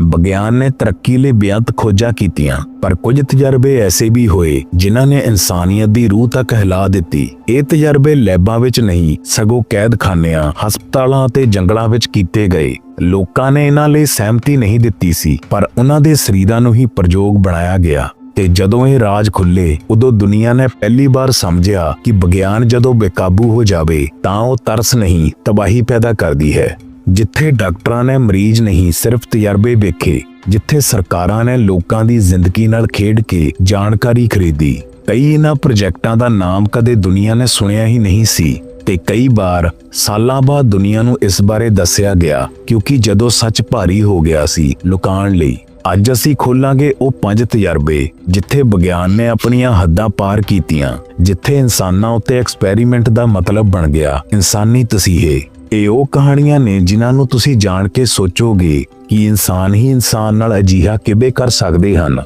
ਵਿਗਿਆਨ ਨੇ ਤਰੱਕੀ ਲਈ ਬੇਅੰਤ ਖੋਜਾਂ ਕੀਤੀਆਂ, ਪਰ ਕੁਝ ਤਜਰਬੇ ਐਸੇ ਵੀ ਹੋਏ ਜਿਨ੍ਹਾਂ ਨੇ ਇਨਸਾਨੀਅਤ ਦੀ ਰੂਹ ਤੱਕ ਹਿਲਾ ਦਿੱਤੀ। ਇਹ ਤਜਰਬੇ ਲੈਬਾਂ ਵਿੱਚ ਨਹੀਂ, ਸਗੋਂ ਕੈਦਖਾਨਿਆਂ, ਹਸਪਤਾਲਾਂ ਅਤੇ ਜੰਗਲਾਂ ਵਿੱਚ ਕੀਤੇ ਗਏ। ਲੋਕਾਂ ਨੇ ਇਹਨਾਂ ਲਈ ਸਹਿਮਤੀ ਨਹੀਂ ਦਿੱਤੀ ਸੀ, ਪਰ ਉਹਨਾਂ ਦੇ ਸਰੀਰਾਂ ਨੂੰ ਹੀ ਪ੍ਰਯੋਗ ਬਣਾਇਆ ਗਿਆ। ਤੇ ਜਦੋਂ ਇਹ ਰਾਜ ਖੁੱਲੇ, ਉਦੋਂ ਦੁਨੀਆ ਨੇ ਪਹਿਲੀ ਵਾਰ ਸਮਝਿਆ ਕਿ ਵਿਗਿਆਨ ਜਦੋਂ ਬੇਕਾਬੂ ਹੋ ਜਾਵੇ, ਤਾਂ ਉਹ ਤਰਸ ਨਹੀਂ, ਤਬਾਹੀ ਪੈਦਾ ਕਰਦੀ ਹੈ। ਜਿੱਥੇ ਡਾਕਟਰਾਂ ਨੇ ਮਰੀਜ਼ ਨਹੀਂ, ਸਿਰਫ ਤਜਰਬੇ ਵੇਖੇ, ਜਿੱਥੇ ਸਰਕਾਰਾਂ ਨੇ ਲੋਕਾਂ ਦੀ ਜ਼ਿੰਦਗੀ ਨਾਲ ਖੇਡ ਕੇ ਜਾਣਕਾਰੀ ਖਰੀਦੀ। ਕਈ ਇਹਨਾਂ ਪ੍ਰੋਜੈਕਟਾਂ ਦਾ ਨਾਮ ਕਦੇ ਦੁਨੀਆ ਨੇ ਸੁਣਿਆ ਹੀ ਨਹੀਂ ਸੀ ਤੇ ਕਈ ਵਾਰ ਸਾਲਾਂ ਬਾਅਦ ਦੁਨੀਆ ਨੂੰ ਇਸ ਬਾਰੇ ਦੱਸਿਆ ਗਿਆ ਕਿਉਂਕਿ ਜਦੋਂ ਸੱਚ ਭਾਰੀ ਹੋ ਗਿਆ ਸੀ ਲੁਕਾਉਣ ਲਈ। ਅੱਜ ਅਸੀਂ ਖੋਲਾਂਗੇ ਉਹ ਪੰਜ ਤਜਰਬੇ ਜਿੱਥੇ ਵਿਗਿਆਨ ਨੇ ਆਪਣੀਆਂ ਹੱਦਾਂ ਪਾਰ ਕੀਤੀਆਂ, ਜਿੱਥੇ ਇਨਸਾਨਾਂ ਉੱਤੇ ਐਕਸਪੈਰੀਮੈਂਟ ਦਾ ਮਤਲਬ ਬਣ ਗਿਆ, ਇਨਸਾਨੀ ਤਸੀਹੇ। ਇਹ ਉਹ ਕਹਾਣੀਆਂ ਨੇ ਜਿਨ੍ਹਾਂ ਨੂੰ ਤੁਸੀਂ ਜਾਣ ਕੇ ਸੋਚੋਗੇ ਕਿ ਇਨਸਾਨ ਹੀ ਇਨਸਾਨ ਨਾਲ ਅਜੀਹਾ ਕਿਵੇਂ ਕਰ ਸਕਦੇ ਹਨ।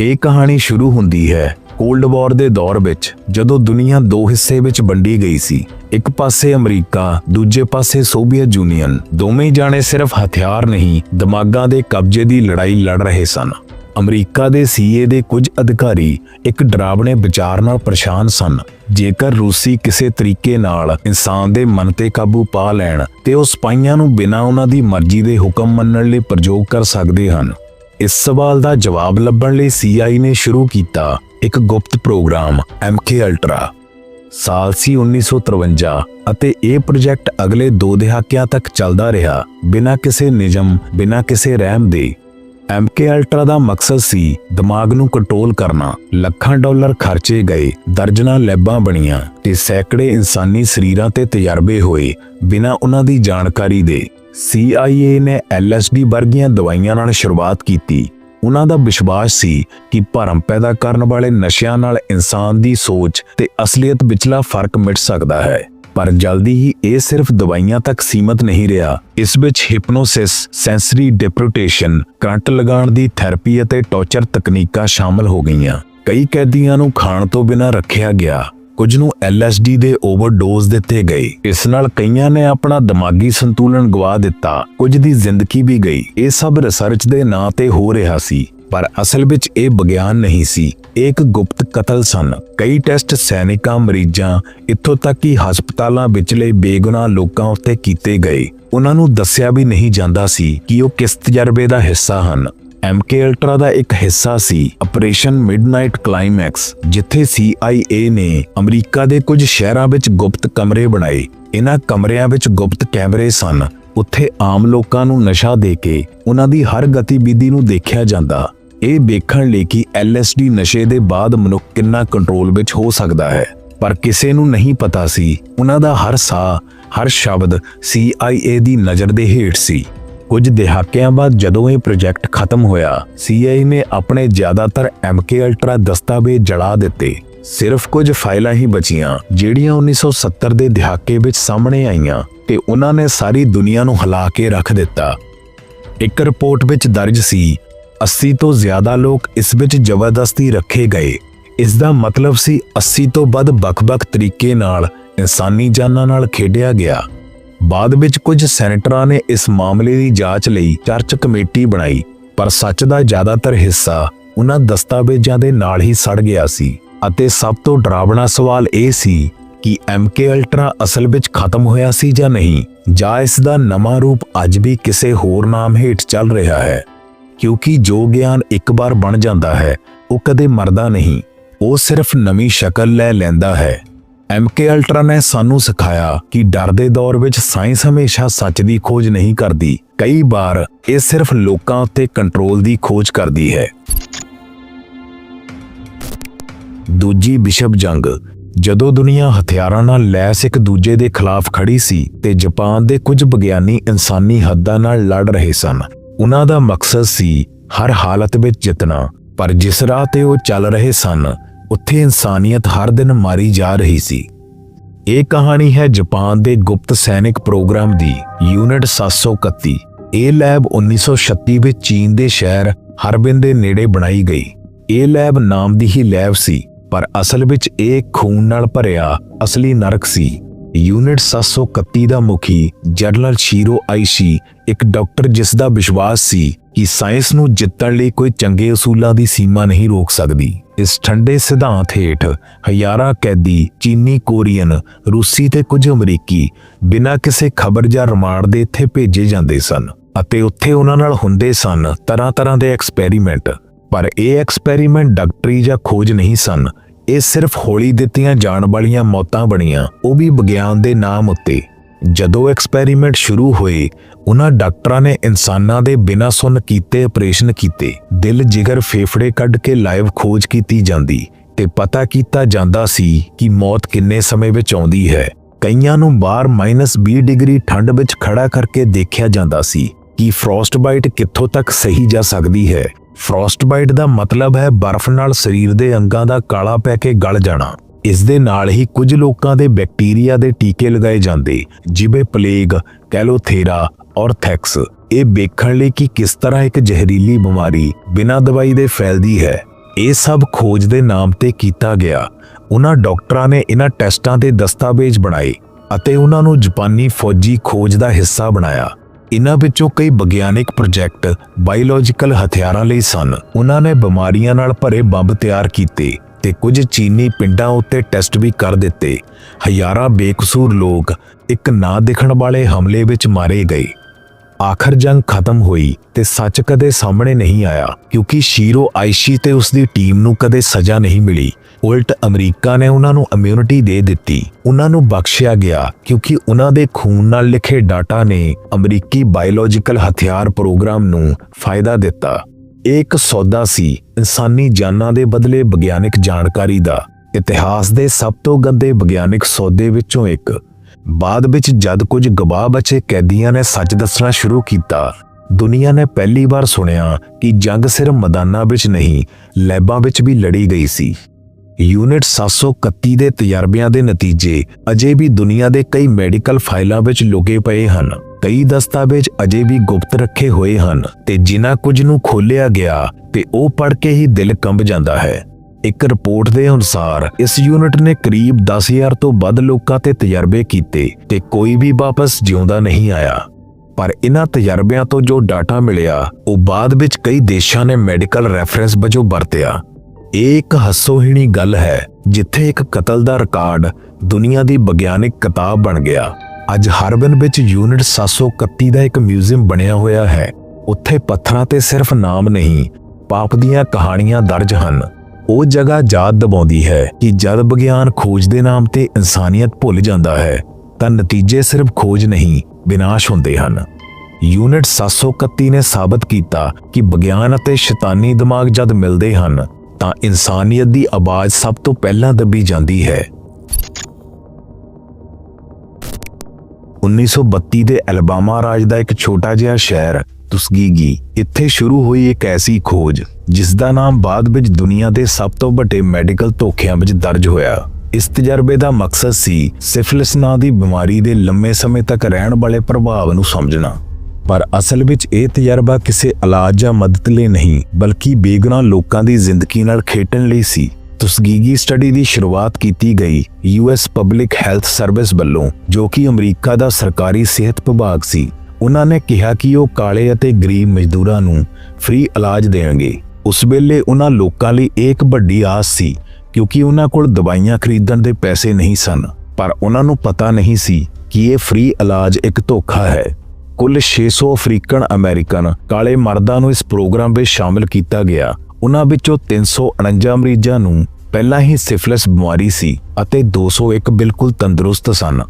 ਇਹ ਕਹਾਣੀ ਸ਼ੁਰੂ ਹੁੰਦੀ ਹੈ ਕੋਲਡ ਵਾਰ ਦੇ ਦੌਰ ਵਿੱਚ, ਜਦੋਂ ਦੁਨੀਆ ਦੋ ਹਿੱਸੇ ਵਿੱਚ ਵੰਡੀ ਗਈ ਸੀ। ਇੱਕ ਪਾਸੇ ਅਮਰੀਕਾ, ਦੂਜੇ ਪਾਸੇ ਸੋਵੀਅਤ ਯੂਨੀਅਨ। ਦੋਵੇਂ ਜਾਣੇ ਸਿਰਫ ਹਥਿਆਰ ਨਹੀਂ, ਦਿਮਾਗਾਂ ਦੇ ਕਬਜ਼ੇ ਦੀ ਲੜਾਈ ਲੜ ਰਹੇ ਸਨ। ਅਮਰੀਕਾ ਦੇ ਸੀਏ ਦੇ ਕੁਝ ਅਧਿਕਾਰੀ ਇੱਕ ਡਰਾਵਣੇ ਵਿਚਾਰ ਨਾਲ ਪਰੇਸ਼ਾਨ ਸਨ। ਜੇਕਰ ਰੂਸੀ ਕਿਸੇ ਤਰੀਕੇ ਨਾਲ ਇਨਸਾਨ ਦੇ ਮਨ ਤੇ ਕਾਬੂ ਪਾ ਲੈਣ, ਤੇ ਉਹ ਸਪਾਈਆਂ ਨੂੰ ਬਿਨਾਂ ਉਹਨਾਂ ਦੀ ਮਰਜ਼ੀ ਦੇ ਹੁਕਮ ਮੰਨਣ ਲਈ ਪ੍ਰਯੋਗ ਕਰ ਸਕਦੇ ਹਨ। ਇਸ ਸਵਾਲ ਦਾ ਜਵਾਬ ਲੱਭਣ ਲਈ ਸੀਆਈ ਨੇ ਸ਼ੁਰੂ ਕੀਤਾ ਇੱਕ ਗੁਪਤ ਪ੍ਰੋਗਰਾਮ ਐਮਕੇ ਅਲਟਰਾ। ਸਾਲ ਸੀ 1953 ਅਤੇ ਇਹ ਪ੍ਰੋਜੈਕਟ ਅਗਲੇ 2 ਦਹਾਕਿਆਂ ਤੱਕ ਚੱਲਦਾ ਰਿਹਾ, ਬਿਨਾਂ ਕਿਸੇ ਨਿਯਮ, ਬਿਨਾਂ ਕਿਸੇ ਰਹਿਮ ਦੇ। ਐਮਕੇ ਅਲਟਰਾ ਦਾ ਮਕਸਦ ਸੀ ਦਿਮਾਗ ਨੂੰ ਕੰਟਰੋਲ ਕਰਨਾ। ਲੱਖਾਂ ਡਾਲਰ ਖਰਚੇ ਗਏ, ਦਰਜਨਾਂ ਲੈਬਾਂ ਬਣੀਆਂ ਤੇ ਸੈਂਕੜੇ ਇਨਸਾਨੀ ਸਰੀਰਾਂ ਤੇ ਤਜਰਬੇ ਹੋਏ ਬਿਨਾਂ ਉਹਨਾਂ ਦੀ ਜਾਣਕਾਰੀ ਦੇ। CIA ਨੇ LSD ਵਰਗੀਆਂ ਦਵਾਈਆਂ ਨਾਲ ਸ਼ੁਰੂਆਤ ਕੀਤੀ। ਉਹਨਾਂ ਦਾ ਵਿਸ਼ਵਾਸ ਸੀ ਕਿ ਭਰਮ ਪੈਦਾ ਕਰਨ ਵਾਲੇ ਨਸ਼ਿਆਂ ਨਾਲ ਇਨਸਾਨ ਦੀ ਸੋਚ ਤੇ ਅਸਲੀਅਤ ਵਿਚਲਾ ਫ਼ਰਕ ਮਿਟ ਸਕਦਾ ਹੈ। ਪਰ ਜਲਦੀ ਹੀ ਇਹ ਸਿਰਫ ਦਵਾਈਆਂ ਤੱਕ ਸੀਮਤ ਨਹੀਂ ਰਿਹਾ। ਇਸ ਵਿੱਚ ਹਿਪਨੋਸਿਸ ਸੈਂਸਰੀ ਡਿਪਰੋਟੇਸ਼ਨ ਕਰੰਟ ਲਗਾਉਣ ਦੀ ਥੈਰੇਪੀ ਅਤੇ ਟੌਰਚਰ ਤਕਨੀਕਾਂ ਸ਼ਾਮਲ ਹੋ ਗਈਆਂ। ਕਈ ਕੈਦੀਆਂ ਨੂੰ ਖਾਣ ਤੋਂ ਬਿਨਾਂ ਰੱਖਿਆ ਗਿਆ। ਕੁਝ ਨੂੰ LSD ਦੇ ਓਵਰਡੋਜ਼ ਦਿੱਤੇ ਗਏ। ਇਸ ਨਾਲ ਕਈਆਂ ਨੇ ਆਪਣਾ ਦਿਮਾਗੀ ਸੰਤੁਲਨ ਗਵਾ ਦਿੱਤਾ। ਕੁਝ ਦੀ ਜ਼ਿੰਦਗੀ ਵੀ ਗਈ। ਇਹ ਸਭ ਰਿਸਰਚ ਦੇ ਨਾਂ ਤੇ ਹੋ ਰਿਹਾ ਸੀ। ਪਰ ਅਸਲ ਵਿੱਚ ਇਹ ਵਿਗਿਆਨ ਨਹੀਂ ਸੀ। ਇਹ ਇੱਕ ਗੁਪਤ ਕਤਲ ਸਨ। ਕਈ ਟੈਸਟ ਸੈਨਿਕਾਂ, ਮਰੀਜ਼ਾਂ ਇੱਥੋਂ ਤੱਕ ਕਿ ਹਸਪਤਾਲਾਂ ਵਿਚਲੇ ਬੇਗੁਨਾਹ ਲੋਕਾਂ ਉੱਤੇ ਕੀਤੇ ਗਏ। ਉਹਨਾਂ ਨੂੰ ਦੱਸਿਆ ਵੀ ਨਹੀਂ ਜਾਂਦਾ ਸੀ ਕਿ ਉਹ ਕਿਸ ਤਜਰਬੇ ਦਾ ਹਿੱਸਾ ਹਨ। ਐਮਕੇ ਅਲਟਰਾ ਦਾ ਇੱਕ ਹਿੱਸਾ ਸੀ ਆਪਰੇਸ਼ਨ ਮਿਡਨਾਈਟ ਕਲਾਈਮੈਕਸ, ਜਿੱਥੇ CIA ਨੇ ਅਮਰੀਕਾ ਦੇ ਕੁਝ ਸ਼ਹਿਰਾਂ ਵਿੱਚ ਗੁਪਤ ਕਮਰੇ ਬਣਾਏ। ਇਹਨਾਂ ਕਮਰਿਆਂ ਵਿੱਚ ਗੁਪਤ ਕੈਮਰੇ ਸਨ। ਉੱਥੇ ਆਮ ਲੋਕਾਂ ਨੂੰ ਨਸ਼ਾ ਦੇ ਕੇ ਉਹਨਾਂ ਦੀ ਹਰ ਗਤੀਵਿਧੀ ਨੂੰ ਦੇਖਿਆ ਜਾਂਦਾ। ਇਹ ਵੇਖਣ ਲਈ ਕਿ LSD ਨਸ਼ੇ ਦੇ ਬਾਅਦ ਮਨੁੱਖ ਕਿੰਨਾ ਕੰਟਰੋਲ ਵਿੱਚ ਹੋ ਸਕਦਾ ਹੈ। ਪਰ ਕਿਸੇ ਨੂੰ ਨਹੀਂ ਪਤਾ ਸੀ, ਉਹਨਾਂ ਦਾ ਹਰ ਸਾਹ, ਹਰ ਸ਼ਬਦ CIA ਦੀ ਨਜ਼ਰ ਦੇ ਹੇਠ ਸੀ। ਕੁਝ ਦਹਾਕਿਆਂ ਬਾਅਦ ਜਦੋਂ ਇਹ ਪ੍ਰੋਜੈਕਟ ਖਤਮ ਹੋਇਆ CIA ਨੇ ਆਪਣੇ ਜ਼ਿਆਦਾਤਰ MK ਅਲਟਰਾ ਦਸਤਾਵੇਜ਼ ਜਲਾ ਦਿੱਤੇ। ਸਿਰਫ ਕੁਝ ਫਾਈਲਾਂ ਹੀ ਬਚੀਆਂ, ਜਿਹੜੀਆਂ 1970 ਦੇ ਦਹਾਕੇ ਵਿੱਚ ਸਾਹਮਣੇ ਆਈਆਂ ਤੇ ਉਹਨਾਂ ਨੇ ਸਾਰੀ ਦੁਨੀਆ ਨੂੰ ਹਿਲਾ ਕੇ ਰੱਖ ਦਿੱਤਾ। ਇੱਕ ਰਿਪੋਰਟ ਵਿੱਚ ਦਰਜ ਸੀ 80 ਤੋਂ ਜ਼ਿਆਦਾ ਲੋਕ ਇਸ ਵਿੱਚ ਜ਼ਬਰਦਸਤੀ ਰੱਖੇ ਗਏ। ਇਸ ਦਾ ਮਤਲਬ ਸੀ 80 ਤੋਂ ਵੱਧ ਵੱਖ-ਵੱਖ ਤਰੀਕੇ ਨਾਲ ਇਨਸਾਨੀ ਜਾਨਾਂ ਨਾਲ ਖੇਡਿਆ ਗਿਆ। ਬਾਅਦ ਵਿੱਚ ਕੁਝ ਸੈਨੇਟਰਾਂ ਨੇ ਇਸ ਮਾਮਲੇ ਦੀ ਜਾਂਚ ਲਈ ਚਰਚ ਕਮੇਟੀ ਬਣਾਈ, ਪਰ ਸੱਚ ਦਾ ਜ਼ਿਆਦਾਤਰ ਹਿੱਸਾ ਉਹਨਾਂ ਦਸਤਾਵੇਜ਼ਾਂ ਦੇ ਨਾਲ ਹੀ ਸੜ ਗਿਆ ਸੀ। ਅਤੇ ਸਭ ਤੋਂ ਡਰਾਵਣਾ ਸਵਾਲ ਇਹ ਸੀ ਕਿ MK ਅਲਟਰਾ ਅਸਲ ਵਿੱਚ ਖਤਮ ਹੋਇਆ ਸੀ ਜਾਂ ਨਹੀਂ, ਜਾਂ ਇਸ ਦਾ ਨਵਾਂ ਰੂਪ ਅੱਜ ਵੀ ਕਿਸੇ ਹੋਰ ਨਾਮ ਹੇਠ ਚੱਲ ਰਿਹਾ ਹੈ। ਕਿਉਂਕਿ ਜੋ ਗਿਆਨ ਇੱਕ ਵਾਰ ਬਣ ਜਾਂਦਾ ਹੈ, ਉਹ ਕਦੇ ਮਰਦਾ ਨਹੀਂ। ਉਹ ਸਿਰਫ ਨਵੀਂ ਸ਼ਕਲ ਲੈ ਲੈਂਦਾ ਹੈ। MK ਅਲਟਰਾ ਨੇ ਸਾਨੂੰ ਸਿਖਾਇਆ ਕਿ ਡਰ ਦੇ ਦੌਰ ਵਿੱਚ ਸਾਇੰਸ ਹਮੇਸ਼ਾ ਸੱਚ ਦੀ ਖੋਜ ਨਹੀਂ ਕਰਦੀ। ਕਈ ਵਾਰ ਇਹ ਸਿਰਫ ਲੋਕਾਂ ਉੱਤੇ ਕੰਟਰੋਲ ਦੀ ਖੋਜ ਕਰਦੀ ਹੈ। ਦੂਜੀ ਵਿਸ਼ਵ ਜੰਗ। ਜਦੋਂ ਦੁਨੀਆ ਹਥਿਆਰਾਂ ਨਾਲ ਲੈਸ ਇੱਕ ਦੂਜੇ ਦੇ ਖਿਲਾਫ ਖੜੀ ਸੀ ਤੇ ਜਾਪਾਨ ਦੇ ਕੁਝ ਵਿਗਿਆਨੀ ਇਨਸਾਨੀ ਹੱਦਾਂ ਨਾਲ ਲੜ ਰਹੇ ਸਨ ਉਹਨਾਂ ਦਾ ਮਕਸਦ ਸੀ ਹਰ ਹਾਲਤ ਵਿੱਚ ਜਿੱਤਣਾ, ਪਰ ਜਿਸ ਰਾਹ ਤੇ ਉਹ ਚੱਲ ਰਹੇ ਸਨ, ਉੱਥੇ ਇਨਸਾਨੀਅਤ ਹਰ ਦਿਨ ਮਾਰੀ ਜਾ ਰਹੀ ਸੀ। ਇਹ ਕਹਾਣੀ ਹੈ ਜਾਪਾਨ ਦੇ ਗੁਪਤ ਸੈਨਿਕ ਪ੍ਰੋਗਰਾਮ ਦੀ, ਯੂਨਿਟ 731 ਇਹ ਲੈਬ 1936 ਵਿੱਚ ਚੀਨ ਦੇ ਸ਼ਹਿਰ ਹਰਬਿਨ ਦੇ ਨੇੜੇ ਬਣਾਈ ਗਈ। ਇਹ ਲੈਬ ਨਾਮ ਦੀ ਹੀ ਲੈਬ ਸੀ, ਪਰ ਅਸਲ ਵਿੱਚ ਇਹ ਖੂਨ ਨਾਲ ਭਰਿਆ ਅਸਲੀ ਨਰਕ ਸੀ। ਯੂਨਿਟ 731 ਦਾ ਮੁਖੀ ਜਨਰਲ ਸ਼ੀਰੋ ਆਈਸ਼ੀ ਇੱਕ ਡਾਕਟਰ ਜਿਸ ਦਾ ਵਿਸ਼ਵਾਸ ਸੀ ਕਿ ਸਾਇੰਸ ਨੂੰ ਜਿੱਤਣ ਲਈ ਕੋਈ ਚੰਗੇ ਅਸੂਲਾਂ ਦੀ ਸੀਮਾ ਨਹੀਂ ਰੋਕ ਸਕਦੀ। ਇਸ ਠੰਡੇ ਸਿਧਾਂਤ ਹੇਠ ਹਜ਼ਾਰਾਂ ਕੈਦੀ, ਚੀਨੀ ਕੋਰੀਅਨ, ਰੂਸੀ ਤੇ ਕੁਝ ਅਮਰੀਕੀ ਬਿਨਾਂ ਕਿਸੇ ਖਬਰ ਜਾਂ ਰਿਮਾਂਡ ਦੇ ਇੱਥੇ ਭੇਜੇ ਜਾਂਦੇ ਸਨ ਅਤੇ ਉੱਥੇ ਉਹਨਾਂ ਨਾਲ ਹੁੰਦੇ ਸਨ ਤਰ੍ਹਾਂ-ਤਰ੍ਹਾਂ ਦੇ ਐਕਸਪੈਰੀਮੈਂਟ। ਪਰ ਇਹ ਐਕਸਪੈਰੀਮੈਂਟ ਡਾਕਟਰੀ ਜਾਂ ਖੋਜ ਨਹੀਂ ਸਨ ਇਹ ਸਿਰਫ ਹੌਲੀ ਦਿੱਤੀਆਂ ਜਾਣ ਵਾਲੀਆਂ ਮੌਤਾਂ ਬਣੀਆਂ, ਉਹ ਵੀ ਵਿਗਿਆਨ ਦੇ ਨਾਮ ਉੱਤੇ। ਜਦੋਂ ਐਕਸਪੈਰੀਮੈਂਟ ਸ਼ੁਰੂ ਹੋਏ ਉਹਨਾਂ ਡਾਕਟਰਾਂ ਨੇ ਇਨਸਾਨਾਂ ਦੇ ਬਿਨਾਂ ਸੁਣ ਕੀਤੇ ਆਪਰੇਸ਼ਨ ਕੀਤੇ। ਦਿਲ ਜਿਗਰ ਫੇਫੜੇ ਕੱਢ ਕੇ ਲਾਈਵ ਖੋਜ ਕੀਤੀ ਜਾਂਦੀ ਤੇ ਪਤਾ ਕੀਤਾ ਜਾਂਦਾ ਸੀ ਕਿ ਮੌਤ ਕਿੰਨੇ ਸਮੇਂ ਵਿੱਚ ਆਉਂਦੀ ਹੈ। ਕਈਆਂ ਨੂੰ ਬਾਹਰ -20 ਡਿਗਰੀ ਠੰਡ ਵਿੱਚ ਖੜਾ ਕਰਕੇ ਦੇਖਿਆ ਜਾਂਦਾ ਸੀ ਕਿ ਫ੍ਰੋਸਟਬਾਈਟ ਕਿੱਥੋਂ ਤੱਕ ਸਹੀ ਜਾ ਸਕਦੀ ਹੈ। ਫ੍ਰੋਸਟਬਾਈਟ ਦਾ ਮਤਲਬ ਹੈ ਬਰਫ਼ ਨਾਲ ਸਰੀਰ ਦੇ ਅੰਗਾਂ ਦਾ ਕਾਲਾ ਪੈ ਕੇ ਗਲ ਜਾਣਾ। ਇਸ ਦੇ ਨਾਲ ਹੀ ਕੁਝ ਲੋਕਾਂ ਦੇ ਬੈਕਟੀਰੀਆ ਦੇ ਟੀਕੇ ਲਗਾਏ ਜਾਂਦੇ, ਜਿਵੇਂ ਪਲੇਗ, ਕੈਲੋਥੇਰਾ ਔਰ ਥੈਕਸ। ਇਹ ਵੇਖਣ ਲਈ ਕਿ ਕਿਸ ਤਰ੍ਹਾਂ ਇੱਕ ਜ਼ਹਿਰੀਲੀ ਬਿਮਾਰੀ ਬਿਨਾਂ ਦਵਾਈ ਦੇ ਫੈਲਦੀ ਹੈ। ਇਹ ਸਭ ਖੋਜ ਦੇ ਨਾਮ ਤੇ ਕੀਤਾ ਗਿਆ। ਉਹਨਾਂ ਡਾਕਟਰਾਂ ਨੇ ਇਹਨਾਂ ਟੈਸਟਾਂ ਦੇ ਦਸਤਾਵੇਜ਼ ਬਣਾਏ ਅਤੇ ਉਹਨਾਂ ਨੂੰ ਜਾਪਾਨੀ ਫੌਜੀ ਖੋਜ ਦਾ ਹਿੱਸਾ ਬਣਾਇਆ। ਇਹਨਾਂ ਵਿੱਚੋਂ ਕਈ ਵਿਗਿਆਨਿਕ ਪ੍ਰੋਜੈਕਟ ਬਾਇਓਲੋਜੀਕਲ ਹਥਿਆਰਾਂ ਲਈ ਸਨ। ਉਹਨਾਂ ਨੇ ਬਿਮਾਰੀਆਂ ਨਾਲ ਭਰੇ ਬੰਬ ਤਿਆਰ ਕੀਤੇ ਤੇ ਕੁਝ ਚੀਨੀ ਪਿੰਡਾਂ ਉੱਤੇ ਟੈਸਟ ਵੀ ਕਰ ਦਿੱਤੇ। ਹਜ਼ਾਰਾਂ ਬੇਕਸੂਰ ਲੋਕ ਇੱਕ ਨਾ ਦਿਖਣ ਵਾਲੇ ਹਮਲੇ ਵਿੱਚ ਮਾਰੇ ਗਏ। ਆਖਰ ਜੰਗ ਖਤਮ ਹੋਈ ਤੇ ਸੱਚ ਕਦੇ ਸਾਹਮਣੇ ਨਹੀਂ ਆਇਆ, ਕਿਉਂਕਿ ਸ਼ੀਰੋ ਆਇਸ਼ੀ ਤੇ ਉਸ ਦੀ ਟੀਮ ਨੂੰ ਕਦੇ ਸਜ਼ਾ ਨਹੀਂ ਮਿਲੀ। ਉਲਟ ਅਮਰੀਕਾ ਨੇ ਉਹਨਾਂ ਨੂੰ ਇਮਿਊਨਿਟੀ ਦੇ ਦਿੱਤੀ। ਉਹਨਾਂ ਨੂੰ ਬਖਸ਼ਿਆ ਗਿਆ ਕਿਉਂਕਿ ਉਹਨਾਂ ਦੇ ਖੂਨ ਨਾਲ ਲਿਖੇ ਡਾਟਾ ਨੇ ਅਮਰੀਕੀ ਬਾਇਓਲੋਜੀਕਲ ਹਥਿਆਰ ਪ੍ਰੋਗਰਾਮ ਨੂੰ ਫਾਇਦਾ ਦਿੱਤਾ। ਇਹ ਇੱਕ ਸੌਦਾ ਸੀ ਇਨਸਾਨੀ ਜਾਨਾਂ ਦੇ ਬਦਲੇ ਵਿਗਿਆਨਕ ਜਾਣਕਾਰੀ ਦਾ। ਇਤਿਹਾਸ ਦੇ ਸਭ ਤੋਂ ਗੰਦੇ ਵਿਗਿਆਨਕ ਸੌਦੇ ਵਿੱਚੋਂ ਇੱਕ। ਬਾਅਦ ਵਿੱਚ ਜਦ ਕੁਝ ਗਵਾਹ ਬਚੇ ਕੈਦੀਆਂ ਨੇ ਸੱਚ ਦੱਸਣਾ ਸ਼ੁਰੂ ਕੀਤਾ, ਦੁਨੀਆ ਨੇ ਪਹਿਲੀ ਵਾਰ ਸੁਣਿਆ ਕਿ ਜੰਗ ਸਿਰਫ ਮੈਦਾਨਾਂ ਵਿੱਚ ਨਹੀਂ, ਲੈਬਾਂ ਵਿੱਚ ਵੀ ਲੜੀ ਗਈ ਸੀ। ਯੂਨਿਟ 731 ਦੇ ਤਜਰਬਿਆਂ ਦੇ ਨਤੀਜੇ ਅਜੇ ਵੀ ਦੁਨੀਆ ਦੇ ਕਈ ਮੈਡੀਕਲ ਫਾਈਲਾਂ ਵਿੱਚ ਲੁਕੇ ਪਏ ਹਨ। ਕਈ ਦਸਤਾਵੇਜ਼ ਅਜੇ ਵੀ ਗੁਪਤ ਰੱਖੇ ਹੋਏ ਹਨ ਤੇ ਜਿਨ੍ਹਾਂ ਕੁਝ ਨੂੰ ਖੋਲਿਆ ਗਿਆ ਤੇ ਉਹ ਪੜ੍ਹ ਕੇ ਹੀ ਦਿਲ ਕੰਬ ਜਾਂਦਾ ਹੈ। ਇੱਕ ਰਿਪੋਰਟ ਦੇ ਅਨੁਸਾਰ, ਇਸ ਯੂਨਿਟ ਨੇ ਕਰੀਬ 10000 ਤੋਂ ਵੱਧ ਲੋਕਾਂ ਤੇ ਤਜਰਬੇ ਕੀਤੇ ਤੇ ਕੋਈ ਵੀ ਵਾਪਸ ਜਿਉਂਦਾ ਨਹੀਂ ਆਇਆ। ਪਰ ਇਹਨਾਂ ਤਜਰਬਿਆਂ ਤੋਂ ਜੋ ਡਾਟਾ ਮਿਲਿਆ, ਉਹ ਬਾਅਦ ਵਿੱਚ ਕਈ ਦੇਸ਼ਾਂ ਨੇ ਮੈਡੀਕਲ ਰੈਫਰੈਂਸ ਵਜੋਂ ਵਰਤਿਆ। ਇਹ ਇੱਕ ਹੱਸੋਹੀਣੀ ਗੱਲ ਹੈ, ਜਿੱਥੇ ਇੱਕ ਕਤਲ ਦਾ ਰਿਕਾਰਡ ਦੁਨੀਆ ਦੀ ਵਿਗਿਆਨਿਕ ਕਿਤਾਬ ਬਣ ਗਿਆ। ਅੱਜ ਹਰਬਨ ਵਿੱਚ ਯੂਨਿਟ 731 ਦਾ ਇੱਕ ਮਿਊਜ਼ੀਅਮ ਬਣਿਆ ਹੋਇਆ ਹੈ। ਉੱਥੇ ਪੱਥਰਾਂ ਤੇ ਸਿਰਫ ਨਾਮ ਨਹੀਂ, ਪਾਪ ਦੀਆਂ ਕਹਾਣੀਆਂ ਦਰਜ ਹਨ। ਉਹ ਜਗ੍ਹਾ ਯਾਦ ਦਿਵਾਉਂਦੀ ਹੈ ਕਿ ਜਦ ਵਿਗਿਆਨ ਖੋਜ ਦੇ ਨਾਮ ਤੇ ਇਨਸਾਨੀਅਤ ਭੁੱਲ ਜਾਂਦਾ ਹੈ, ਤਾਂ ਨਤੀਜੇ ਸਿਰਫ ਖੋਜ ਨਹੀਂ, ਵਿਨਾਸ਼ ਹੁੰਦੇ ਹਨ। ਯੂਨਿਟ 731 ਨੇ ਸਾਬਤ ਕੀਤਾ ਕਿ ਵਿਗਿਆਨ ਅਤੇ ਸ਼ੈਤਾਨੀ ਦਿਮਾਗ ਜਦ ਮਿਲਦੇ ਹਨ ਤਾਂ ਇਨਸਾਨੀਅਤ ਦੀ ਆਵਾਜ਼ ਸਭ ਤੋਂ ਪਹਿਲਾਂ ਦੱਬੀ ਜਾਂਦੀ ਹੈ। 1932 ਦੇ ਐਲਬਾਮਾ ਰਾਜ ਦਾ ਇੱਕ ਛੋਟਾ ਜਿਹਾ ਸ਼ਹਿਰ, ਤੁਸਗੀਗੀ, ਇੱਥੇ ਸ਼ੁਰੂ ਹੋਈ ਇੱਕ ਐਸੀ ਖੋਜ ਜਿਸ ਦਾ ਨਾਮ ਬਾਅਦ ਵਿੱਚ ਦੁਨੀਆ ਦੇ ਸਭ ਤੋਂ ਵੱਡੇ ਮੈਡੀਕਲ ਧੋਖਿਆਂ ਵਿੱਚ ਦਰਜ ਹੋਇਆ। ਇਸ ਤਜਰਬੇ ਦਾ ਮਕਸਦ ਸੀ ਸਿਫਿਲਿਸ ਨਾਂ ਦੀ ਬਿਮਾਰੀ ਦੇ ਲੰਮੇ ਸਮੇਂ ਤੱਕ ਰਹਿਣ ਵਾਲੇ ਪ੍ਰਭਾਵ ਨੂੰ ਸਮਝਣਾ। ਪਰ ਅਸਲ ਵਿੱਚ ਇਹ ਤਜਰਬਾ ਕਿਸੇ ਇਲਾਜ ਜਾਂ ਮਦਦ ਲਈ ਨਹੀਂ, ਬਲਕਿ ਬੇਗੁਨਾਹ ਲੋਕਾਂ ਦੀ ਜ਼ਿੰਦਗੀ ਨਾਲ ਖੇਡਣ ਲਈ ਸੀ। ਤੁਸਗੀਗੀ ਸਟੱਡੀ ਦੀ ਸ਼ੁਰੂਆਤ ਕੀਤੀ ਗਈ ਯੂਐਸ ਪਬਲਿਕ ਹੈਲਥ ਸਰਵਿਸ ਵੱਲੋਂ, ਜੋ ਕਿ ਅਮਰੀਕਾ ਦਾ ਸਰਕਾਰੀ ਸਿਹਤ ਵਿਭਾਗ ਸੀ। ਉਹਨਾਂ ਨੇ ਕਿਹਾ ਕਿ ਉਹ ਕਾਲੇ ਅਤੇ ਗਰੀਬ ਮਜ਼ਦੂਰਾਂ ਨੂੰ ਫ੍ਰੀ ਇਲਾਜ ਦੇਣਗੇ। ਉਸ ਵੇਲੇ ਉਹਨਾਂ ਲੋਕਾਂ ਲਈ ਇਹ ਇੱਕ ਵੱਡੀ ਆਸ ਸੀ, ਕਿਉਂਕਿ ਉਹਨਾਂ ਕੋਲ ਦਵਾਈਆਂ ਖਰੀਦਣ ਦੇ ਪੈਸੇ ਨਹੀਂ ਸਨ। ਪਰ ਉਹਨਾਂ ਨੂੰ ਪਤਾ ਨਹੀਂ ਸੀ ਕਿ ਇਹ ਫ੍ਰੀ ਇਲਾਜ ਇੱਕ ਧੋਖਾ ਹੈ। ਕੁੱਲ 600 ਅਫਰੀਕਨ ਅਮਰੀਕਨ ਕਾਲੇ ਮਰਦਾਂ ਨੂੰ ਇਸ ਪ੍ਰੋਗਰਾਮ ਵਿੱਚ ਸ਼ਾਮਿਲ ਕੀਤਾ ਗਿਆ। ਉਹਨਾਂ ਵਿੱਚੋਂ 349 ਮਰੀਜ਼ਾਂ ਨੂੰ ਪਹਿਲਾਂ ਹੀ ਸਿਫਿਲਿਸ ਬਿਮਾਰੀ ਸੀ ਅਤੇ 201 ਬਿਲਕੁਲ ਤੰਦਰੁਸਤ ਸਨ।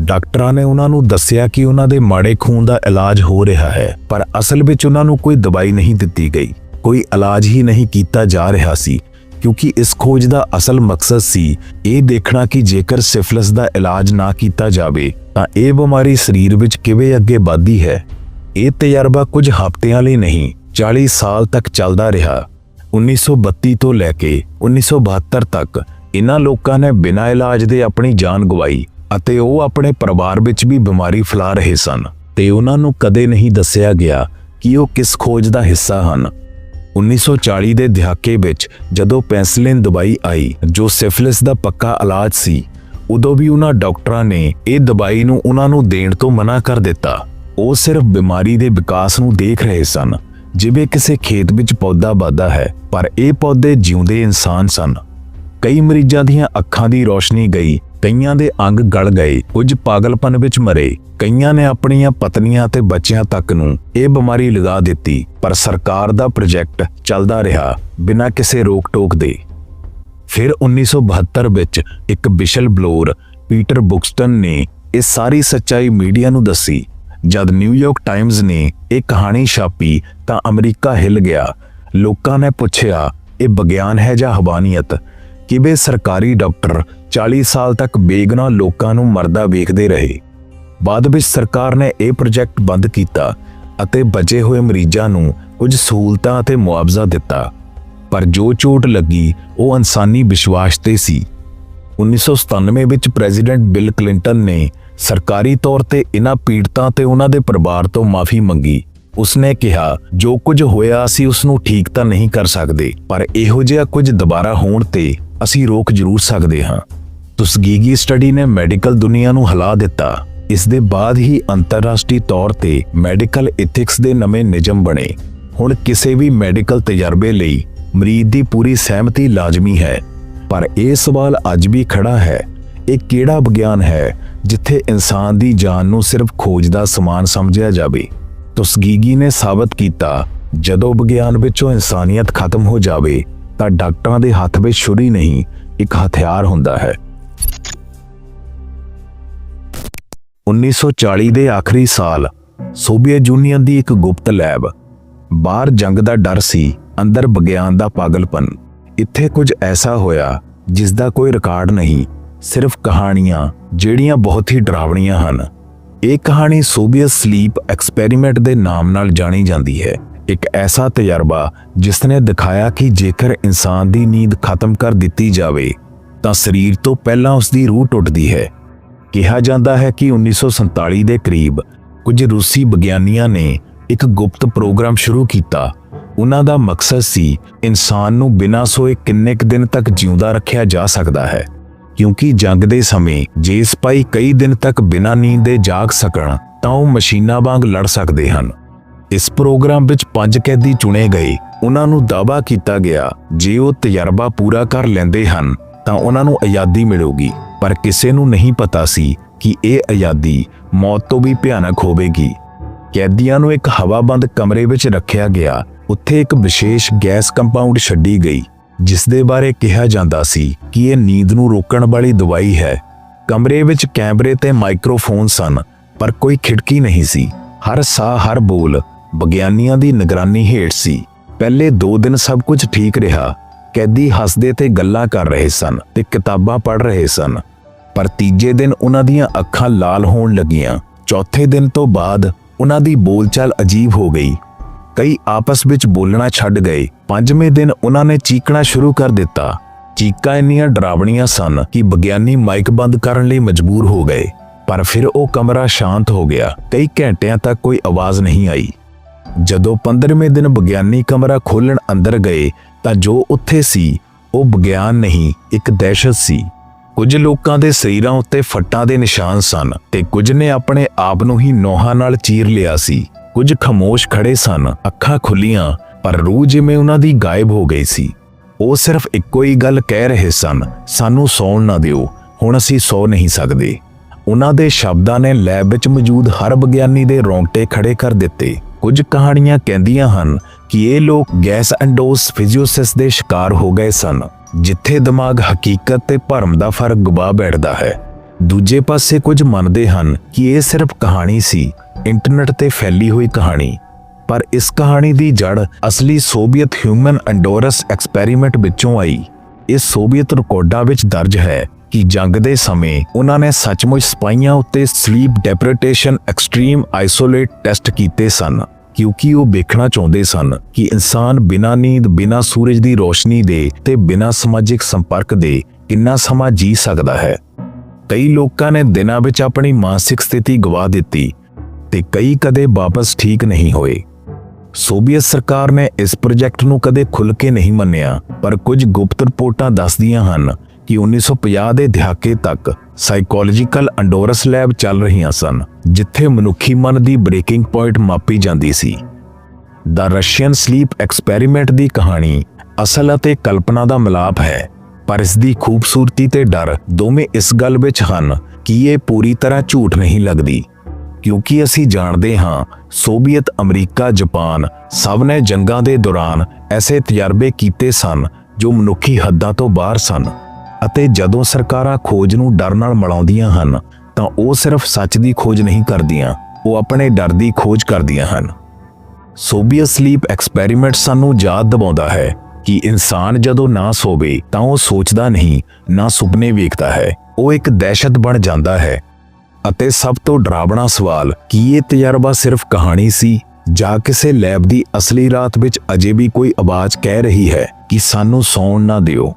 ਡਾਕਟਰਾਂ ਨੇ ਉਹਨਾਂ ਨੂੰ ਦੱਸਿਆ ਕਿ ਉਹਨਾਂ ਦੇ ਮਾੜੇ ਖੂਨ ਦਾ ਇਲਾਜ ਹੋ ਰਿਹਾ ਹੈ, ਪਰ ਅਸਲ ਵਿੱਚ ਉਹਨਾਂ ਨੂੰ ਕੋਈ ਦਵਾਈ ਨਹੀਂ ਦਿੱਤੀ ਗਈ। ਕੋਈ ਇਲਾਜ ਹੀ ਨਹੀਂ ਕੀਤਾ ਜਾ ਰਿਹਾ ਸੀ, ਕਿਉਂਕਿ ਇਸ ਖੋਜ ਦਾ ਅਸਲ ਮਕਸਦ ਸੀ ਇਹ ਦੇਖਣਾ ਕਿ ਜੇਕਰ ਸਿਫਿਲਿਸ ਦਾ ਇਲਾਜ ਨਾ ਕੀਤਾ ਜਾਵੇ ਤਾਂ ਇਹ ਬਿਮਾਰੀ ਸਰੀਰ ਵਿੱਚ ਕਿਵੇਂ ਅੱਗੇ ਵਧਦੀ ਹੈ? ਇਹ ਤਜਰਬਾ ਕੁਝ ਹਫ਼ਤਿਆਂ ਲਈ ਨਹੀਂ 40 ਸਾਲ ਤੱਕ ਚੱਲਦਾ ਰਿਹਾ। 1932 ਤੋਂ ਲੈ ਕੇ 1972 ਤੱਕ ਇਹਨਾਂ ਲੋਕਾਂ ਨੇ ਬਿਨਾਂ ਇਲਾਜ ਦੇ ਆਪਣੀ ਜਾਨ ਗਵਾਈ ਅਤੇ ਉਹ ਆਪਣੇ ਪਰਿਵਾਰ ਵਿੱਚ ਵੀ ਬਿਮਾਰੀ ਫੈਲਾ ਰਹੇ ਸਨ। ਤੇ ਉਹਨਾਂ ਨੂੰ ਕਦੇ ਨਹੀਂ ਦੱਸਿਆ ਗਿਆ ਕਿ ਉਹ ਕਿਸ ਖੋਜ ਦਾ ਹਿੱਸਾ ਹਨ। 1940 ਦੇ ਦਹਾਕੇ ਵਿੱਚ ਜਦੋਂ ਪੈਨਸਿਲਿਨ ਦਵਾਈ ਆਈ, ਜੋ ਸਿਫਿਲਿਸ ਦਾ ਪੱਕਾ ਇਲਾਜ ਸੀ ਉਦੋਂ ਵੀ ਉਹਨਾਂ ਡਾਕਟਰਾਂ ਨੇ ਇਹ ਦਵਾਈ ਨੂੰ ਉਹਨਾਂ ਨੂੰ ਦੇਣ ਤੋਂ ਮਨਾ ਕਰ ਦਿੱਤਾ। ਉਹ ਸਿਰਫ ਬਿਮਾਰੀ ਦੇ ਵਿਕਾਸ ਨੂੰ ਦੇਖ ਰਹੇ ਸਨ, ਜਿਵੇਂ ਕਿਸੇ ਖੇਤ ਵਿੱਚ ਪੌਦਾ ਵੱਧਦਾ ਹੈ, ਪਰ ਇਹ ਪੌਦੇ ਜਿਉਂਦੇ ਇਨਸਾਨ ਸਨ। ਕਈ ਮਰੀਜ਼ਾਂ ਦੀਆਂ ਅੱਖਾਂ ਦੀ ਰੋਸ਼ਨੀ ਗਈ, ਕਈਆਂ ਦੇ ਅੰਗ ਗਲ ਗਏ, ਕੁਝ ਪਾਗਲਪਨ ਵਿੱਚ ਮਰੇ। ਕਈਆਂ ਨੇ ਆਪਣੀਆਂ ਪਤਨੀਆਂ ਤੇ ਬੱਚਿਆਂ ਤੱਕ ਨੂੰ ਇਹ ਬਿਮਾਰੀ ਲਗਾ ਦਿੱਤੀ, ਪਰ ਸਰਕਾਰ ਦਾ ਪ੍ਰੋਜੈਕਟ ਚੱਲਦਾ ਰਿਹਾ, ਬਿਨਾਂ ਕਿਸੇ ਰੋਕ ਟੋਕ ਦੇ। ਫਿਰ 1972 ਵਿੱਚ ਇੱਕ ਬਿਸ਼ਲ ਬਲੋਰ ਪੀਟਰ ਬੁਕਸਟਨ ਨੇ ਇਹ ਸਾਰੀ ਸੱਚਾਈ ਮੀਡੀਆ ਨੂੰ ਦੱਸੀ। ਜਦ ਨਿਊਯਾਰਕ ਟਾਈਮਜ਼ ਨੇ ਇਹ ਕਹਾਣੀ ਛਾਪੀ ਤਾਂ ਅਮਰੀਕਾ ਹਿੱਲ ਗਿਆ। ਲੋਕਾਂ ਨੇ ਪੁੱਛਿਆ, ਇਹ ਵਿਗਿਆਨ ਹੈ ਜਾਂ ਹਵਾਨੀਅਤ? ਕਿਵੇਂ ਸਰਕਾਰੀ ਡਾਕਟਰ 40 ਸਾਲ ਤੱਕ ਬੇਗਨਾ ਲੋਕਾਂ ਨੂੰ ਮਰਦਾ ਵੇਖਦੇ ਰਹੇ? ਬਾਅਦ ਵਿੱਚ ਸਰਕਾਰ ਨੇ ਇਹ ਪ੍ਰੋਜੈਕਟ ਬੰਦ ਕੀਤਾ ਅਤੇ ਬਚੇ ਹੋਏ ਮਰੀਜ਼ਾਂ ਨੂੰ ਕੁਝ ਸਹੂਲਤਾਂ ਅਤੇ ਮੁਆਵਜ਼ਾ ਦਿੱਤਾ। ਪਰ ਜੋ ਚੋਟ ਲੱਗੀ, ਉਹ ਇਨਸਾਨੀ ਵਿਸ਼ਵਾਸ ਤੇ ਸੀ। 1997 ਵਿੱਚ ਪ੍ਰੈਜ਼ੀਡੈਂਟ ਬਿਲ ਕਲਿੰਟਨ ਨੇ ਸਰਕਾਰੀ ਤੌਰ ਤੇ ਇਹਨਾਂ ਪੀੜਤਾਂ ਤੇ ਉਹਨਾਂ ਦੇ ਪਰਿਵਾਰ ਤੋਂ ਮਾਫੀ ਮੰਗੀ। ਉਸਨੇ ਕਿਹਾ, ਜੋ ਕੁਝ ਹੋਇਆ, ਅਸੀਂ ਉਸ ਨੂੰ ਠੀਕ ਤਾਂ ਨਹੀਂ ਕਰ ਸਕਦੇ, ਪਰ ਇਹੋ ਜਿਹਾ ਕੁਝ ਦੁਬਾਰਾ ਹੋਣ ਤੇ ਅਸੀਂ ਰੋਕ ਜ਼ਰੂਰ ਸਕਦੇ ਹਾਂ। ਤੁਸਗੀਗੀ ਸਟੱਡੀ ਨੇ ਮੈਡੀਕਲ ਦੁਨੀਆ ਨੂੰ ਹਿਲਾ ਦਿੱਤਾ। ਇਸ ਦੇ ਬਾਅਦ ਹੀ ਅੰਤਰਰਾਸ਼ਟਰੀ ਤੌਰ ਤੇ ਮੈਡੀਕਲ ਇਥਿਕਸ ਦੇ ਨਵੇਂ ਨਿਯਮ ਬਣੇ। ਹੁਣ ਕਿਸੇ ਵੀ ਮੈਡੀਕਲ ਤਜਰਬੇ ਲਈ ਮਰੀਜ਼ ਦੀ ਪੂਰੀ ਸਹਿਮਤੀ ਲਾਜ਼ਮੀ ਹੈ। ਪਰ ਇਹ ਸਵਾਲ ਅੱਜ ਵੀ ਖੜਾ ਹੈ, ਇਹ ਕਿਹੜਾ ਵਿਗਿਆਨ ਹੈ ਜਿੱਥੇ ਇਨਸਾਨ ਦੀ ਜਾਨ ਨੂੰ ਸਿਰਫ ਖੋਜ ਦਾ ਸਮਾਨ ਸਮਝਿਆ ਜਾਵੇ? ਤੁਸਗੀਗੀ ਨੇ ਸਾਬਤ ਕੀਤਾ, ਜਦੋਂ ਵਿਗਿਆਨ ਵਿੱਚੋਂ ਇਨਸਾਨੀਅਤ ਖਤਮ ਹੋ ਜਾਵੇ, ਤਾਂ ਡਾਕਟਰਾਂ ਦੇ ਹੱਥ ਵਿੱਚ ਛੁਰੀ ਨਹੀਂ, ਇੱਕ ਹਥਿਆਰ ਹੁੰਦਾ ਹੈ। 1940 ਦੇ ਆਖਰੀ ਸਾਲ ਸੋਵੀਅਤ ਯੂਨੀਅਨ ਦੀ ਇੱਕ ਗੁਪਤ ਲੈਬ, ਬਾਹਰ ਜੰਗ ਦਾ ਡਰ ਸੀ ਅੰਦਰ ਵਿਗਿਆਨ ਦਾ ਪਾਗਲਪਨ। ਇੱਥੇ ਕੁਝ ਐਸਾ ਹੋਇਆ ਜਿਸ ਦਾ ਕੋਈ ਰਿਕਾਰਡ ਨਹੀਂ, ਸਿਰਫ ਕਹਾਣੀਆਂ ਜਿਹੜੀਆਂ ਬਹੁਤ ਹੀ ਡਰਾਵਣੀਆਂ ਹਨ। ਇਹ ਕਹਾਣੀ ਸੋਵੀਅਤ ਸਲੀਪ ਐਕਸਪੈਰੀਮੈਂਟ ਦੇ ਨਾਮ ਨਾਲ ਜਾਣੀ ਜਾਂਦੀ ਹੈ। ਇੱਕ ਐਸਾ ਤਜਰਬਾ ਜਿਸ ਨੇ ਦਿਖਾਇਆ ਕਿ ਜੇਕਰ ਇਨਸਾਨ ਦੀ ਨੀਂਦ ਖਤਮ ਕਰ ਦਿੱਤੀ ਜਾਵੇ, ਤਾਂ ਸਰੀਰ ਤੋਂ ਪਹਿਲਾਂ ਉਸ ਦੀ ਰੂਹ ਟੁੱਟਦੀ ਹੈ। ਕਿਹਾ ਜਾਂਦਾ ਹੈ ਕਿ 1947 ਦੇ ਕਰੀਬ ਕੁਝ ਰੂਸੀ ਵਿਗਿਆਨੀਆਂ ਨੇ ਇੱਕ ਗੁਪਤ ਪ੍ਰੋਗਰਾਮ ਸ਼ੁਰੂ ਕੀਤਾ ਉਹਨਾਂ ਦਾ ਮਕਸਦ ਸੀ ਇਨਸਾਨ ਨੂੰ ਬਿਨਾਂ ਸੋਏ ਕਿੰਨੇ ਕੁ ਦਿਨ ਤੱਕ ਜਿਉਂਦਾ ਰੱਖਿਆ ਜਾ ਸਕਦਾ ਹੈ। ਕਿਉਂਕਿ ਜੰਗ ਦੇ ਸਮੇਂ ਜੇ ਸਿਪਾਹੀ ਕਈ ਦਿਨ ਤੱਕ ਬਿਨਾਂ ਨੀਂਦ ਦੇ ਜਾਗ ਸਕਣ, ਤਾਂ ਉਹ ਮਸ਼ੀਨਾਂ ਵਾਂਗ ਲੜ ਸਕਦੇ ਹਨ। ਇਸ ਪ੍ਰੋਗਰਾਮ ਵਿੱਚ ਪੰਜ ਕੈਦੀ ਚੁਣੇ ਗਏ। ਉਹਨਾਂ ਨੂੰ ਦਾਅਵਾ ਕੀਤਾ ਗਿਆ, ਜੇ ਉਹ ਤਜਰਬਾ ਪੂਰਾ ਕਰ ਲੈਂਦੇ ਹਨ, ਤਾਂ ਉਹਨਾਂ ਨੂੰ ਆਜ਼ਾਦੀ ਮਿਲੇਗੀ। ਪਰ ਕਿਸੇ ਨੂੰ ਨਹੀਂ ਪਤਾ ਸੀ ਕਿ ਇਹ ਆਜ਼ਾਦੀ ਮੌਤ ਤੋਂ ਵੀ ਭਿਆਨਕ ਹੋਵੇਗੀ। ਕੈਦੀਆਂ ਨੂੰ ਇੱਕ ਹਵਾਬੰਦ ਕਮਰੇ ਵਿੱਚ ਰੱਖਿਆ ਗਿਆ ਉੱਥੇ ਇੱਕ ਵਿਸ਼ੇਸ਼ ਗੈਸ ਕੰਪਾਊਂਡ ਛੱਡੀ ਗਈ ਜਿਸ ਦੇ ਬਾਰੇ ਕਿਹਾ ਜਾਂਦਾ ਸੀ ਕਿ ਇਹ ਨੀਂਦ ਨੂੰ ਰੋਕਣ ਵਾਲੀ ਦਵਾਈ ਹੈ। ਕਮਰੇ ਵਿੱਚ ਕੈਮਰੇ ਤੇ ਮਾਈਕਰੋਫੋਨ ਸਨ, ਪਰ ਕੋਈ ਖਿੜਕੀ ਨਹੀਂ ਸੀ। ਹਰ ਸਾਹ, ਹਰ ਬੋਲ, ਵਿਗਿਆਨੀਆਂ ਦੀ ਨਿਗਰਾਨੀ ਹੇਠ ਸੀ। ਪਹਿਲੇ 2 ਦਿਨ ਸਭ ਕੁਝ ਠੀਕ ਰਿਹਾ। ਕੈਦੀ ਹੱਸਦੇ ਤੇ ਗੱਲਾਂ ਕਰ ਰਹੇ ਸਨ ਤੇ ਕਿਤਾਬਾਂ ਪੜ੍ਹ ਰਹੇ ਸਨ। ਪਰ ਤੀਜੇ ਦਿਨ ਉਹਨਾਂ ਦੀਆਂ ਅੱਖਾਂ ਲਾਲ ਹੋਣ ਲੱਗੀਆਂ। ਚੌਥੇ ਦਿਨ ਤੋਂ ਬਾਅਦ ਉਹਨਾਂ ਦੀ ਬੋਲਚਾਲ ਅਜੀਬ ਹੋ ਗਈ। ਕਈ ਆਪਸ ਵਿੱਚ ਬੋਲਣਾ ਛੱਡ ਗਏ। ਪੰਜਵੇਂ ਦਿਨ ਉਹਨਾਂ ਨੇ ਚੀਕਣਾ ਸ਼ੁਰੂ ਕਰ ਦਿੱਤਾ। ਚੀਕਾਂ ਇੰਨੀਆਂ ਡਰਾਵਣੀਆਂ ਸਨ ਕਿ ਵਿਗਿਆਨੀ ਮਾਈਕ ਬੰਦ ਕਰਨ ਲਈ ਮਜਬੂਰ ਹੋ ਗਏ। ਪਰ ਫਿਰ ਉਹ ਕਮਰਾ ਸ਼ਾਂਤ ਹੋ ਗਿਆ। ਕਈ ਘੰਟਿਆਂ ਤੱਕ ਕੋਈ ਆਵਾਜ਼ ਨਹੀਂ ਆਈ। ਜਦੋਂ 15ਵੇਂ ਦਿਨ ਵਿਗਿਆਨੀ ਕਮਰਾ ਖੋਲਣ ਅੰਦਰ ਗਏ, ਤਾਂ ਜੋ ਉੱਥੇ ਸੀ, ਉਹ ਵਿਗਿਆਨ ਨਹੀਂ, ਇੱਕ ਦਹਿਸ਼ਤ ਸੀ। ਕੁਝ ਲੋਕਾਂ ਦੇ ਸਰੀਰਾਂ ਉੱਤੇ ਫੱਟਾਂ ਦੇ ਨਿਸ਼ਾਨ ਸਨ ਤੇ ਕੁਝ ਨੇ ਆਪਣੇ ਆਪ ਨੂੰ ਹੀ ਨੋਹਾਂ ਨਾਲ ਚੀਰ ਲਿਆ ਸੀ। ਕੁਝ ਖਮੋਸ਼ ਖੜੇ ਸਨ, ਅੱਖਾਂ ਖੁੱਲੀਆਂ, ਪਰ ਰੂਹ ਜਿਵੇਂ ਉਹਨਾਂ ਦੀ ਗਾਇਬ ਹੋ ਗਈ ਸੀ। ਉਹ ਸਿਰਫ ਇੱਕੋ ਹੀ ਗੱਲ ਕਹਿ ਰਹੇ ਸਨ, ਸਾਨੂੰ ਸੌਣ ਨਾ ਦਿਓ, ਹੁਣ ਅਸੀਂ ਸੌ ਨਹੀਂ ਸਕਦੇ। ਉਹਨਾਂ ਦੇ ਸ਼ਬਦਾਂ ਨੇ ਲੈਬ ਵਿੱਚ ਮੌਜੂਦ ਹਰ ਵਿਗਿਆਨੀ ਦੇ ਰੋਂਗਟੇ ਖੜੇ ਕਰ ਦਿੱਤੇ। ਕੁਝ ਕਹਾਣੀਆਂ ਕਹਿੰਦੀਆਂ ਹਨ ਕਿ ਇਹ ਲੋਕ ਗੈਸ ਐਂਡੋਸ ਫਿਜ਼ੀਓਸਿਸ ਦੇ ਸ਼ਿਕਾਰ ਹੋ ਗਏ ਸਨ, ਜਿੱਥੇ ਦਿਮਾਗ ਹਕੀਕਤ ਤੇ ਭਰਮ ਦਾ ਫ਼ਰਕ ਗਵਾ ਬੈਠਦਾ ਹੈ। ਦੂਜੇ ਪਾਸੇ ਕੁਝ ਮੰਨਦੇ ਹਨ ਕਿ ਇਹ ਸਿਰਫ ਕਹਾਣੀ ਸੀ ਇੰਟਰਨੈਟ ਤੇ ਫੈਲੀ ਹੋਈ ਕਹਾਣੀ। ਪਰ ਇਸ ਕਹਾਣੀ ਦੀ ਜੜ ਅਸਲੀ ਸੋਵੀਅਤ ਹਿਊਮਨ ਐਂਡੋਰਸ ਐਕਸਪੈਰੀਮੈਂਟ ਵਿੱਚੋਂ ਆਈ। ਇਹ ਸੋਵੀਅਤ ਰਿਕਾਰਡਾਂ ਵਿੱਚ ਦਰਜ ਹੈ ਕਿ ਜੰਗ ਦੇ ਸਮੇਂ ਉਹਨਾਂ ਨੇ ਸੱਚਮੁੱਚ ਸਿਪਾਹੀਆਂ ਉੱਤੇ sleep deprivation extreme isolate test ਕੀਤੇ ਸਨ, ਕਿਉਂਕਿ ਉਹ ਵੇਖਣਾ ਚਾਹੁੰਦੇ ਸਨ ਕਿ ਇਨਸਾਨ ਬਿਨਾਂ ਨੀਂਦ, ਬਿਨਾਂ ਸੂਰਜ ਦੀ ਰੋਸ਼ਨੀ ਦੇ ਤੇ ਬਿਨਾਂ ਸਮਾਜਿਕ ਸੰਪਰਕ ਦੇ ਕਿੰਨਾ ਸਮਾਂ ਜੀ ਸਕਦਾ ਹੈ। ਕਈ ਲੋਕਾਂ ਨੇ ਦਿਨਾਂ ਵਿੱਚ ਆਪਣੀ ਮਾਨਸਿਕ ਸਥਿਤੀ ਗਵਾ ਦਿੱਤੀ ਤੇ ਕਈ ਕਦੇ ਵਾਪਸ ਠੀਕ ਨਹੀਂ ਹੋਏ। ਸੋਵੀਅਤ ਸਰਕਾਰ ਨੇ ਇਸ ਪ੍ਰੋਜੈਕਟ ਨੂੰ ਕਦੇ ਖੁੱਲ੍ਹ ਕੇ ਨਹੀਂ ਮੰਨਿਆ, ਪਰ ਕੁਝ ਗੁਪਤ ਰਿਪੋਰਟਾਂ ਦੱਸਦੀਆਂ ਹਨ ਕਿ 1950 ਦੇ ਦਹਾਕੇ ਤੱਕ ਸਾਈਕੋਲੋਜੀਕਲ ਅੰਡੋਰਸ ਲੈਬ ਚੱਲ ਰਹੀਆਂ ਸਨ, ਜਿੱਥੇ ਮਨੁੱਖੀ ਮਨ ਦੀ ਬ੍ਰੇਕਿੰਗ ਪੁਆਇੰਟ ਮਾਪੀ ਜਾਂਦੀ ਸੀ। ਦਾ ਰਸ਼ੀਅਨ ਸਲੀਪ ਐਕਸਪੈਰੀਮੈਂਟ ਦੀ ਕਹਾਣੀ ਅਸਲ ਅਤੇ ਕਲਪਨਾ ਦਾ ਮਿਲਾਪ ਹੈ, ਪਰ ਇਸ ਦੀ ਖੂਬਸੂਰਤੀ ਤੇ ਡਰ ਦੋਵੇਂ ਇਸ ਗੱਲ ਵਿੱਚ ਹਨ ਕਿ ਇਹ ਪੂਰੀ ਤਰ੍ਹਾਂ ਝੂਠ ਨਹੀਂ ਲੱਗਦੀ। ਕਿਉਂਕਿ ਅਸੀਂ ਜਾਣਦੇ ਹਾਂ, ਸੋਵੀਅਤ ਅਮਰੀਕਾ, ਜਾਪਾਨ ਸਭ ਨੇ ਜੰਗਾਂ ਦੇ ਦੌਰਾਨ ਐਸੇ ਤਜਰਬੇ ਕੀਤੇ ਸਨ ਜੋ ਮਨੁੱਖੀ ਹੱਦਾਂ ਤੋਂ ਬਾਹਰ ਸਨ ਅਤੇ ਜਦੋਂ ਸਰਕਾਰਾਂ ਖੋਜ ਨੂੰ ਡਰ ਨਾਲ ਮਿਲਾਉਂਦੀਆਂ ਹਨ, ਤਾਂ ਉਹ ਸਿਰਫ ਸੱਚ ਦੀ ਖੋਜ ਨਹੀਂ ਕਰਦੀਆਂ, ਉਹ ਆਪਣੇ ਡਰ ਦੀ ਖੋਜ ਕਰਦੀਆਂ ਹਨ। ਸੋਬੀਅਤ ਸਲੀਪ ਐਕਸਪੈਰੀਮੈਂਟ ਸਾਨੂੰ ਯਾਦ ਦਿਵਾਉਂਦਾ ਹੈ ਕਿ ਇਨਸਾਨ ਜਦੋਂ ਨਾ ਸੋਵੇ ਤਾਂ ਉਹ ਸੋਚਦਾ ਨਹੀਂ, ਨਾ ਸੁਪਨੇ ਵੇਖਦਾ ਹੈ, ਉਹ ਇੱਕ ਦਹਿਸ਼ਤ ਬਣ ਜਾਂਦਾ ਹੈ। ਅਤੇ ਸਭ ਤੋਂ ਡਰਾਵਣਾ ਸਵਾਲ, ਕੀ ਇਹ ਤਜਰਬਾ ਸਿਰਫ ਕਹਾਣੀ ਸੀ, ਜਾਂ ਕਿਸੇ ਲੈਬ ਦੀ ਅਸਲੀ ਰਾਤ ਵਿੱਚ ਅਜੇ ਵੀ ਕੋਈ ਆਵਾਜ਼ ਕਹਿ ਰਹੀ ਹੈ, ਕਿ ਸਾਨੂੰ ਸੌਣ ਨਾ ਦਿਓ?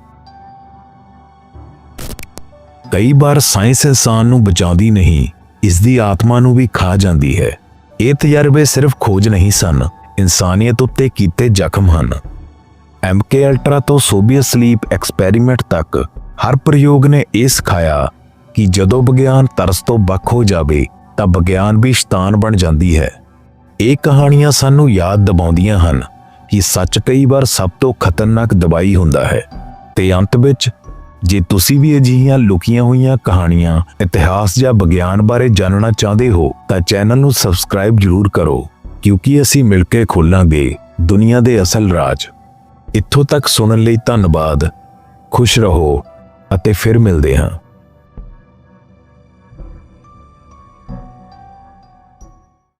ਕਈ ਵਾਰ ਸਾਇੰਸ ਇਨਸਾਨ ਨੂੰ ਬਚਾਉਂਦੀ ਨਹੀਂ, ਇਸ ਦੀ ਆਤਮਾ ਨੂੰ ਵੀ ਖਾ ਜਾਂਦੀ ਹੈ। ਇਹ ਤਜਰਬੇ ਸਿਰਫ ਖੋਜ ਨਹੀਂ ਸਨ, ਇਨਸਾਨੀਅਤ ਉੱਤੇ ਕੀਤੇ ਜ਼ਖਮ ਹਨ। ਐਮਕੇ ਅਲਟਰਾ ਤੋਂ ਸੋਬੀਅਤ ਸਲੀਪ ਐਕਸਪੈਰੀਮੈਂਟ ਤੱਕ ਹਰ ਪ੍ਰਯੋਗ ਨੇ ਇਹ ਸਿਖਾਇਆ ਕਿ ਜਦੋਂ ਵਿਗਿਆਨ ਤਰਸ ਤੋਂ ਵੱਖ ਹੋ ਜਾਵੇ, ਤਾਂ ਵਿਗਿਆਨ ਵੀ ਸ਼ੈਤਾਨ ਬਣ ਜਾਂਦੀ ਹੈ। ਇਹ ਕਹਾਣੀਆਂ ਸਾਨੂੰ ਯਾਦ ਦਿਵਾਉਂਦੀਆਂ ਹਨ ਕਿ ਸੱਚ ਕਈ ਵਾਰ ਸਭ ਤੋਂ ਖਤਰਨਾਕ ਦਵਾਈ ਹੁੰਦਾ ਹੈ। ਤੇ ਅੰਤ ਵਿੱਚ, ਜੇ ਤੁਸੀਂ ਵੀ ਅਜਿਹੀਆਂ ਲੁਕੀਆਂ ਹੋਈਆਂ ਕਹਾਣੀਆਂ, ਇਤਿਹਾਸ ਜਾਂ ਵਿਗਿਆਨ ਬਾਰੇ ਜਾਣਨਾ ਚਾਹੁੰਦੇ ਹੋ, ਤਾਂ ਚੈਨਲ ਨੂੰ ਸਬਸਕ੍ਰਾਈਬ ਜ਼ਰੂਰ ਕਰੋ, ਕਿਉਂਕਿ ਅਸੀਂ ਮਿਲ ਕੇ ਖੋਲਾਂਗੇ ਦੁਨੀਆ ਦੇ ਅਸਲ ਰਾਜ। ਇੱਥੋਂ ਤੱਕ ਸੁਣਨ ਲਈ ਧੰਨਵਾਦ, ਖੁਸ਼ ਰਹੋ ਅਤੇ ਫਿਰ ਮਿਲਦੇ ਹਾਂ।